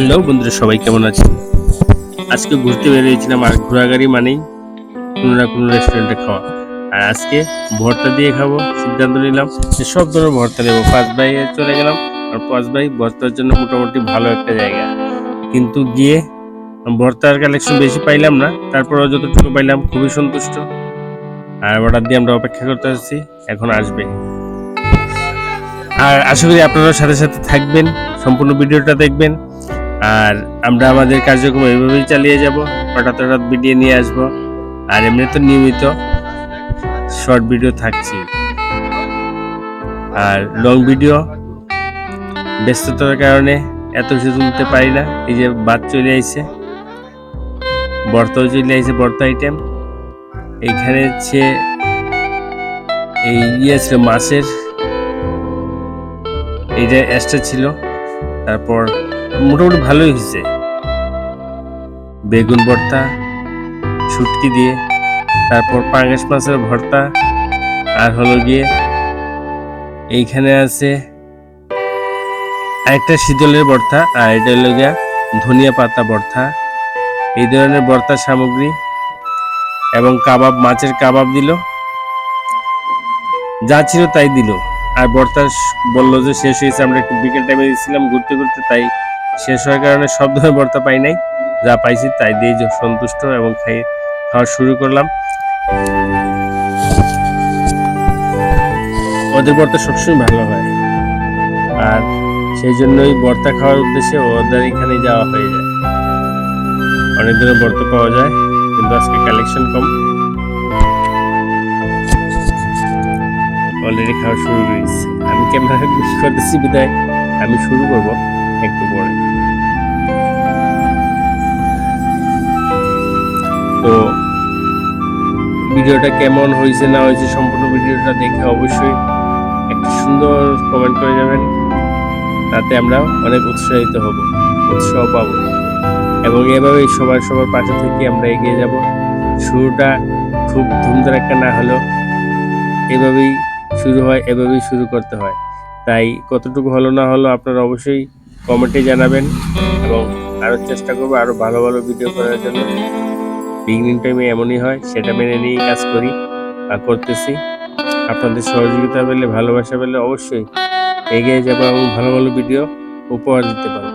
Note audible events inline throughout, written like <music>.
Hello বন্ধুরা, সবাই কেমন আছেন? আজকে ঘুরতে বেরিয়েছিলাম আর ঘোরাগাড়ি মানেই কোনো না কোনো রেস্টুরেন্টে খাওয়া। আর আজকে ভর্তা দিয়ে খাব, সিদ্ধান্ত নিলাম যে সব ধরনের ভর্তা নেব পাঁচ ভাই চলে গেলাম, আর পাঁচ ভাই ভর্তার জন্য মোটামুটি ভালো একটা জায়গা। কিন্তু গিয়ে ভর্তার কালেকশন বেশি পাইলাম না, তারপরেও যতটুকু পাইলাম খুবই সন্তুষ্ট। আর অর্ডার দিয়ে আমরা অপেক্ষা করতে আসছি, এখন আসবে। আর আশা করি আপনারা সাথে সাথে থাকবেন, সম্পূর্ণ ভিডিওটা দেখবেন। আর আমরা আমাদের কার্যক্রম এইভাবেই চালিয়ে যাব। হঠাৎ হঠাৎ ভিডিও নিয়ে আসব। আর এমনি তো নিয়মিত শর্ট ভিডিও থাকছি। আর লং ভিডিও ব্যস্ততার কারণে এত কিছু তুলতে পারি না। এই যে বাদ চলে আইছে। বর্তাও চলে আইছে, বর্তা আইটেম এইখানে হচ্ছে এই ইয়ে ছিল, মাছের। এইটা এক্সট্রা ছিল। তারপর মোটামুটি ভালোই হয়েছে। বেগুন ভর্তা, শুটকি দিয়ে, তারপর পাঙ্গাস মাছের ভর্তা, আর হলো গিয়ে এইখানে আছে আরেকটা শীতলের ভর্তা, আর এটা হলো গিয়া ধনিয়া পাতা ভর্তা। এই ধরনের ভর্তা সামগ্রী এবং কাবাব, মাছের কাবাব দিল। যা ছিল তাই দিল। আর বর্তা বলল যে শেষ হয়েছে, আমরা একটু বিকেল টাইমে দিয়েছিলাম ঘুরতে ঘুরতে তাই শেষ হওয়ার কারণে সব ধরনের বর্তা পাই নাই। যা পাইছি তাই দিয়ে সন্তুষ্ট এবং খাই খাওয়া শুরু করলাম। ওদের বর্তা সবসময় ভালো হয়। আর সেই জন্যই বর্তা খাওয়ার উদ্দেশ্যে ওদের এখানে যাওয়া হয়ে যায়। অনেক ধরনের বর্তা পাওয়া যায়, কিন্তু আজকে কালেকশন কম। অলরেডি খাওয়া শুরু করেছি। আমি ক্যামেরা করতেছি বিদায়? আমি শুরু করব। একটু পরে। তো ভিডিওটা কেমন হয়েছে, না হয়েছে সম্পূর্ণ ভিডিওটা দেখে অবশ্যই একটা সুন্দর কমেন্ট করে যাবেন। তাতে আমরা অনেক উৎসাহিত হব, উৎসাহ পাবো। এবং এভাবেই সবার সবার পাশে থেকে আমরা এগিয়ে যাব। শুরুটা খুব ধুমধারাক্কা না হলেও এভাবেই শুরু হয়, এভাবেই শুরু করতে হয়। তাই কতটুকু হলো না হলো আপনারা অবশ্যই কমেন্টে জানাবেন এবং আরও চেষ্টা করব আরও ভালো ভালো ভিডিও করার জন্য। বিগিনিং টাইমে এমনই হয়, সেটা মেনে নিয়েই কাজ করি বা করতেছি। আপনাদের সহযোগিতা পেলে, ভালোবাসা পেলে অবশ্যই এগিয়ে যাব এবং ভালো ভালো ভিডিও উপহার দিতে পারব। <coughs>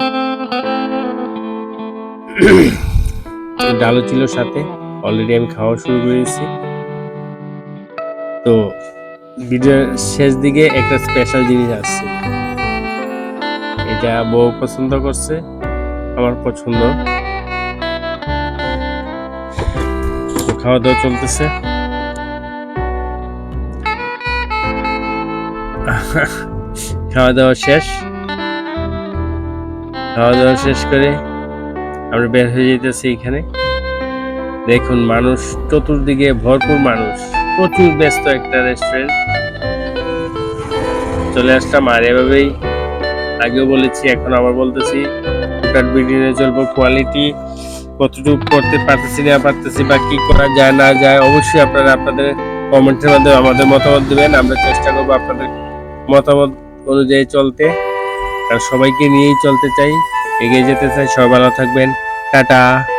ডালও ছিল সাথে অলরেডি আমি খাওয়া শুরু করেছি তো ভিডিওর শেষ দিকে একটা স্পেশাল জিনিস আসছে। এটা বউ পছন্দ করছে, আমার পছন্দ। খাওয়া দাওয়া চলতেছে। খাওয়া দাওয়া শেষ। খাওয়া দাওয়া শেষ করে আমরা বের হয়ে যেতেছি এখানে। দেখুন, মানুষ চতুর্দিকে ভরপুর মানুষ। প্রচুর ব্যস্ত একটা রেস্টুরেন্ট চলে আসলাম আর এভাবেই আগেও বলেছি, এখন আবার বলতেছি। ওটার এর জন্য কোয়ালিটি কতটুকু করতে পারতেছি না পারতেছি বা কি করা যায়, না যায়, অবশ্যই আপনারা আপনাদের কমেন্টের মাধ্যমে আমাদের মতামত দেবেন। আমরা চেষ্টা করব আপনাদের মতামত অনুযায়ী চলতে। আর সবাইকে নিয়েই চলতে চাই, এগিয়ে যেতে চাই। সবাই ভালো থাকবেন। টাটা।